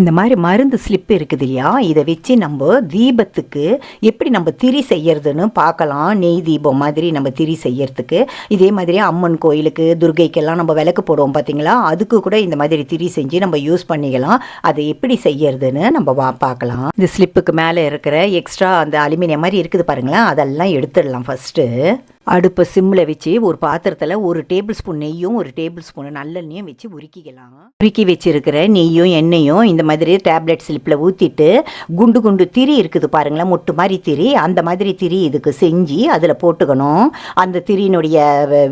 இந்த மாதிரி மருந்து ஸ்லிப் இருக்குது இல்லையா? இதை வச்சு நம்ம தீபத்துக்கு எப்படி நம்ம திரி செய்யறதுன்னு பார்க்கலாம். நெய் தீபம் மாதிரி நம்ம திரி செய்யறதுக்கு. இதே மாதிரி அம்மன் கோயிலுக்கு துர்கைக்கெல்லாம் நம்ம விளக்கு போடுவோம் பார்த்தீங்களா? அதுக்கு கூட இந்த மாதிரி திரி செஞ்சு நம்ம யூஸ் பண்ணிக்கலாம். அதை எப்படி செய்யறதுன்னு நம்ம வா பார்க்கலாம். இந்த ஸ்லிப்புக்கு மேலே இருக்கிற எக்ஸ்ட்ரா அந்த அலுமினியம் மாதிரி இருக்குது பாருங்களேன். அதெல்லாம் எடுத்துடலாம் ஃபஸ்ட்டு அடுப்பை சிம்மில் வச்சு ஒரு பாத்திரத்தில் ஒரு டேபிள் ஸ்பூன் நெய்யும் ஒரு டேபிள் ஸ்பூன் நல்லெண்ணையும் வச்சு உருக்கிக்கலாம். உருக்கி வச்சிருக்கிற நெய்யும் எண்ணெயும் இந்த மாதிரி டேப்லெட் ஸ்லிப்பில் ஊற்றிட்டு குண்டு குண்டு திரி இருக்குது பாருங்களேன் மொட்டு மாதிரி திரி. அந்த மாதிரி திரி இதுக்கு செஞ்சு அதில் போட்டுக்கணும். அந்த திரியினுடைய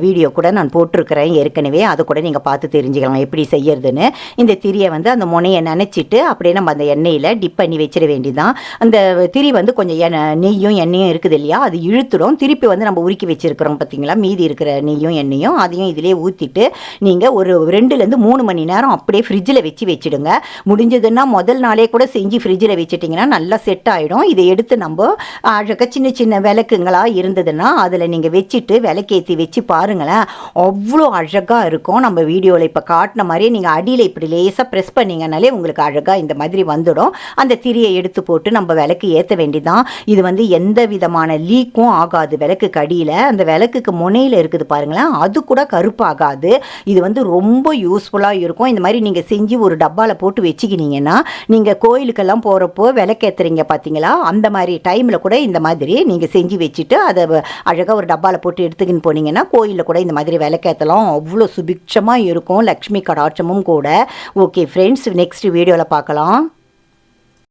வீடியோ கூட நான் போட்டிருக்கிறேன் ஏற்கனவே. அதை கூட நீங்கள் பார்த்து தெரிஞ்சுக்கலாம் எப்படி செய்யறதுன்னு. இந்த திரியை வந்து அந்த முனையை நினச்சிட்டு அப்படியே நம்ம அந்த எண்ணெயில் டிப் பண்ணி வச்சிட வேண்டியதான் அந்த திரி வந்து கொஞ்சம் நெய்யும் எண்ணெயும் இருக்குது இல்லையா அது இழுத்துடும். திருப்பி வந்து நம்ம உருக்கி வச்சு வச்சுருக்குறோம் பார்த்தீங்களா மீதி இருக்கிற நெய்யும் எண்ணெயும் அதையும் இதிலே ஊற்றிட்டு நீங்கள் ஒரு ரெண்டுலேருந்து மூணு மணி நேரம் அப்படியே ஃப்ரிட்ஜில் வச்சு வச்சிடுங்க. முடிஞ்சதுன்னா முதல் நாளே கூட செஞ்சு ஃப்ரிட்ஜில் வச்சுட்டிங்கன்னா நல்லா செட் ஆகிடும் இதை எடுத்து நம்ம அழகாக சின்ன சின்ன விளக்குங்களா இருந்ததுன்னா அதில் நீங்கள் வச்சுட்டு விளக்கேற்றி வச்சு பாருங்களேன். அவ்வளோ அழகாக இருக்கும். நம்ம வீடியோவில் இப்போ காட்டின மாதிரியே நீங்கள் அடியில் இப்படி லேசாக ப்ரெஸ் பண்ணிங்கனாலே உங்களுக்கு அழகாக இந்த மாதிரி வந்துடும். அந்த திரியை எடுத்து போட்டு நம்ம விளக்கு ஏற்ற வேண்டிதான். இது வந்து எந்த விதமான லீக்கும் ஆகாது. விளக்குக்கு அடியில் அந்த விளக்குக்கு முனையில் இருக்குது பாருங்களேன். அது கூட கருப்பாகாது. இது வந்து ரொம்ப யூஸ்ஃபுல்லாக இருக்கும். இந்த மாதிரி நீங்கள் செஞ்சு ஒரு டப்பாவில் போட்டு வச்சுக்கினீங்கன்னா நீங்கள் கோயிலுக்கெல்லாம் போகிறப்போ விளக்கேற்றுறீங்க பார்த்தீங்களா அந்த மாதிரி டைமில் கூட இந்த மாதிரி நீங்கள் செஞ்சு வச்சுட்டு அதை அழகாக ஒரு டப்பாவில் போட்டு எடுத்துக்கின்னு போனீங்கன்னா கோயிலில் கூட இந்த மாதிரி விளக்கேற்றலாம் அவ்வளோ சுபிக்ஷமாக இருக்கும். லக்ஷ்மி கடாட்சமும் கூட. ஓகே ஃப்ரெண்ட்ஸ் நெக்ஸ்ட் வீடியோவில் பார்க்கலாம்